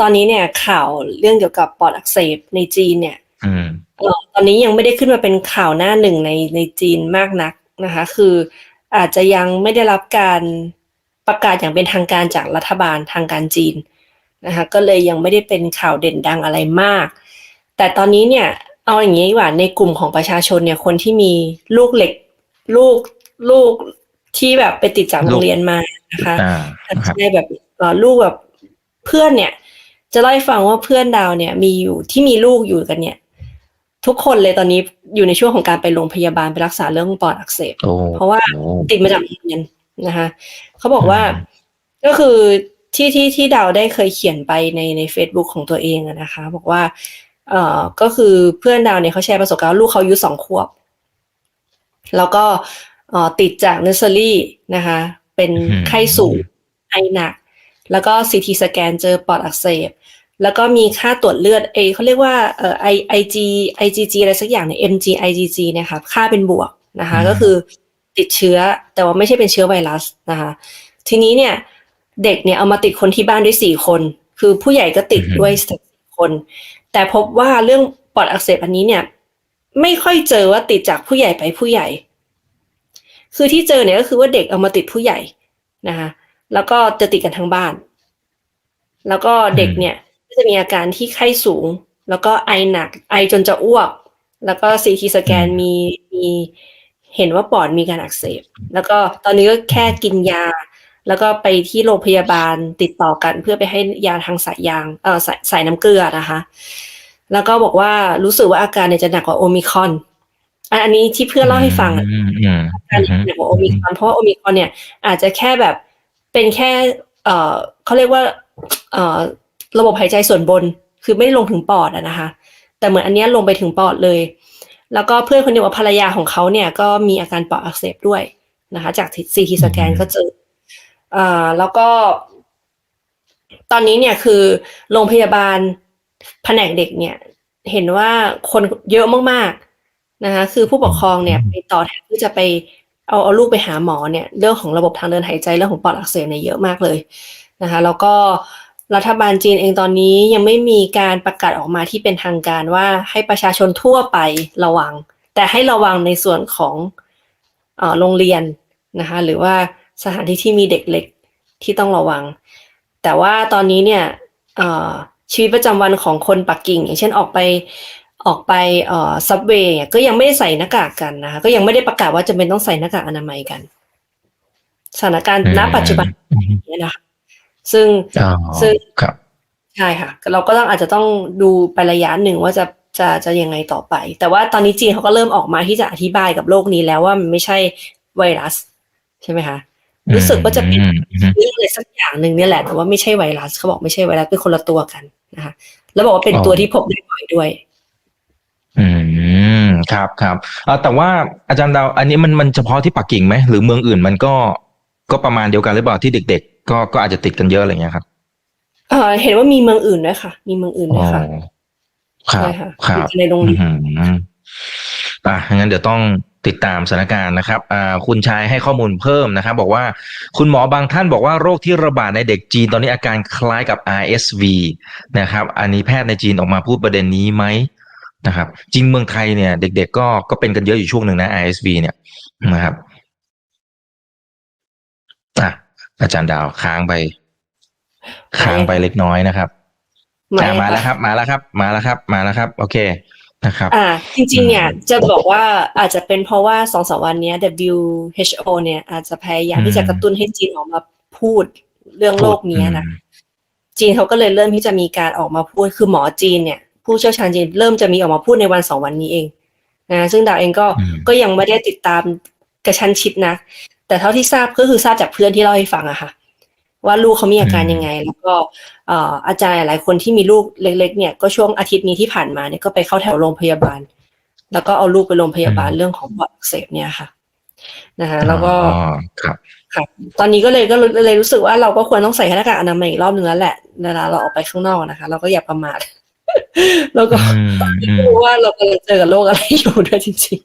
ตอนนี้เนี่ยข่าวเรื่องเกี่ยวกับปอดอักเสบในจีนเนี่ยอืมเอ่อตอนนี้ยังไม่ได้ขึ้นมาเป็นข่าวหน้าหนึ่งในในจีนมากนักนะคะ คืออาจจะยังไม่ได้รับการประกาศอย่างเป็นทางการจากรัฐบาลทางการจีนนะคะก็เลยยังไม่ได้เป็นข่าวเด่นดังอะไรมาก แต่ตอนนี้เนี่ยเอาอย่างนี้ดีกว่าในกลุ่มของประชาชนเนี่ยคนที่มีลูกเหล็กลูกลูกที่แบบไปติดจากโรงเรียนมานะคะอ่าครับใช่แบบเอ่อลูกแบบเพื่อนเนี่ย จะเล่าให้ฟังว่าเพื่อนดาวเนี่ย มีอยู่ที่มีลูกอยู่กันเนี่ย ทุกคนเลยตอนนี้อยู่ในช่วงของการไปโรงพยาบาลไปรักษาเรื่องปอดอักเสบโอ้เพราะว่าโอ้ติดมาจากโรงเรียนนะคะเขาบอกว่าอืมก็คือที่ที่ที่ดาวได้เคยเขียนไปในใน Facebook ของตัวเองอะนะคะ บอกว่าเอ่อก็คือเพื่อนดาวเนี่ยเขาแชร์ประสบการณ์ว่าลูกเขาอายุสองขวบ แล้วก็เอ่อติดจากเนสเซอรี่นะคะ เป็นไข้สูงไอหนัก แล้วก็ซีทีสแกนเจอปอดอักเสบ แล้วก็มีค่าตรวจเลือดเอเขาเรียกว่าเอ่อไอไอจีไอจีจีอะไรสักอย่างเนี่ย mg igg เนี่ยค่ะค่าเป็นบวกนะคะ ก็คือติดเชื้อแต่ว่าไม่ใช่เป็นเชื้อไวรัสนะคะ ทีนี้เนี่ยเด็กเนี่ยเอามาติดคนที่บ้านด้วยสี่คน คือผู้ใหญ่ก็ติดด้วยสี่คน แต่พบว่าเรื่องปอดอักเสบอันนี้เนี่ยไม่ค่อยเจอว่าติดจากผู้ใหญ่ไปผู้ใหญ่ คือที่เจอเนี่ยก็คือว่าเด็กเอามาติดผู้ใหญ่นะคะ แล้วก็จะติดกันทั้งบ้าน แล้วก็เด็กเนี่ยก็จะมีอาการที่ไข้สูง แล้วก็ไอหนัก ไอจนจะอ้วก แล้วก็ซีทีสแกนมีมีเห็นว่าปอดมีการอักเสบ แล้วก็ตอนนี้ก็แค่กินยา แล้วก็ไปที่โรงพยาบาลติดต่อกันเพื่อไปให้ยาทางสายยางเออสายสายน้ำเกลือนะคะ แล้วก็บอกว่ารู้สึกว่าอาการเนี่ยจะหนักกว่าโอมิครอนอันอันนี้ที่เพื่อนเล่าให้ฟังอะอืมอืมอาการหนักกว่าโอมิครอนเพราะว่าโอมิครอนเนี่ยอาจจะแค่แบบ เป็นแค่เอ่อเขาเรียกว่าเอ่อระบบหายใจส่วนบน คือไม่ได้ลงถึงปอดอะนะคะ แต่เหมือนอันเนี้ยลงไปถึงปอดเลย แล้วก็เพื่อนคนเดียวกับภรรยาของเขาเนี่ยก็มีอาการปอดอักเสบด้วยนะคะ จากซีทีสแกนก็เจออ่าแล้วก็ ตอนนี้เนี่ยคือโรงพยาบาลแผนกเด็กเนี่ย เห็นว่าคนเยอะมากๆนะคะ คือผู้ปกครองเนี่ยไปต่อแถวเพื่อจะไป เอาเอาลูกไปหาหมอเนี่ยเรื่องของระบบทางเดินหายใจเรื่องของปอดอักเสบเนี่ยเยอะมากเลยนะคะแล้วก็รัฐบาลจีนเองตอนนี้ยังไม่มีการประกาศออกมาที่เป็นทางการว่าให้ประชาชนทั่วไประวัง แต่ให้ระวังในส่วนของโรงเรียนนะคะหรือว่าสถานที่ที่มีเด็กเล็กที่ต้องระวัง แต่ว่าตอนนี้เนี่ยชีวิตประจำวันของคนปักกิ่ง อย่างเช่นออกไป ออกไปเอ่อซับเวย์ก็ยังไม่ได้ใส่หน้ากากกันนะคะ ก็ยังไม่ได้ประกาศว่าจะเป็นต้องใส่หน้ากากอนามัยกันสถานการณ์ณปัจจุบันนี้นะคะซึ่งอ๋อซึ่งครับใช่ค่ะ เราก็ต้องอาจจะต้องดูไประยะหนึ่งว่าจะจะจะยังไงต่อไป แต่ว่าตอนนี้จีนเขาก็เริ่มออกมาที่จะอธิบายกับโลกนี้แล้วว่ามันไม่ใช่ไวรัส ใช่ไหมคะ รู้สึกว่าจะเป็นอืมอืมเรื่องอะไรสักอย่างหนึ่งเนี่ยแหละแต่ว่าไม่ใช่ไวรัสเขาบอกไม่ใช่ไวรัสเป็นคนละตัวกันนะคะแล้วบอกว่าเป็นอ๋อตัวที่พบได้บ่อยด้วยอืม ครับครับเอ่อแต่ว่าอาจารย์ดาวอันนี้มันมันเฉพาะที่ปักกิ่งไหมหรือเมืองอื่นมันก็ก็ประมาณเดียวกันหรือเปล่าที่เด็ก ๆ ก็ก็อาจจะติดกันเยอะอะไรเงี้ยครับเออเห็นว่ามีเมืองอื่นด้วยค่ะ มีเมืองอื่นด้วยค่ะครับใช่ค่ะครับอยู่ในโรงเรียนอืมอะงั้นเดี๋ยวต้องติดตามสถานการณ์นะครับอ่าคุณชายให้ข้อมูลเพิ่มนะครับ บอกว่าคุณหมอบางท่านบอกว่าโรคที่ระบาดในเด็กจีนตอนนี้อาการคล้ายกับ RSV นะครับ อันนี้แพทย์ในจีนออกมาพูดประเด็นนี้ไหม นะครับ จริงเมืองไทยเนี่ย เด็ก ๆ ก็ก็เป็นกันเยอะอยู่ช่วงหนึ่งนะ RSV เนี่ยนะครับอะอาจารย์ดาวค้างไป ค้างไปเล็กน้อยนะครับไม่อะมาแล้วคค่ะรับ มาแล้วครับ มาแล้วครับ มาแล้วครับ โอเคนะครับอ่าจริงๆเนี่ยจะบอกว่าอาจจะเป็นเพราะว่าสองสามวันเนี้ย WHO เนี่ยอาจจะพยายามที่จะกระตุ้นให้จีนออกมาพูดเรื่องโรคนี้นะจีนเขาก็เลยเริ่มที่จะมีการออกมาพูดคือหมอจีนเนี่ย ผู้เชี่ยวชาญจีนเริ่มจะมีออกมาพูดในวันสองวันนี้เองนะซึ่งดาวเองก็อืมก็ยังไม่ได้ติดตามกระชั้นชิดนะแต่เท่าที่ทราบก็คือทราบจากเพื่อนที่เล่าให้ฟังอะค่ะ ว่าลูกเขามีอาการยังไง แล้วก็เอ่ออาจารย์หลายคนที่มีลูกเล็ก ๆ เนี่ยก็ช่วงอาทิตย์นี้ที่ผ่านมาเนี่ยก็ไปเข้าแถวโรงพยาบาล แล้วก็เอาลูกไปโรงพยาบาลเรื่องของปอดอักเสบเนี่ยค่ะนะคะแล้วก็อ๋อครับค่ะตอนนี้ก็เลยก็เลยรู้สึกว่าเราก็ควรต้องใส่หน้ากากอนามัยอีกรอบนึงแล้วแหละเวลาเราออกไปข้างนอกนะคะ เราก็อย่าประมาท แล้วก็อืมอืมไม่รู้ว่าเรากำลังเจอกับโรคอะไรอยู่ด้วยจริง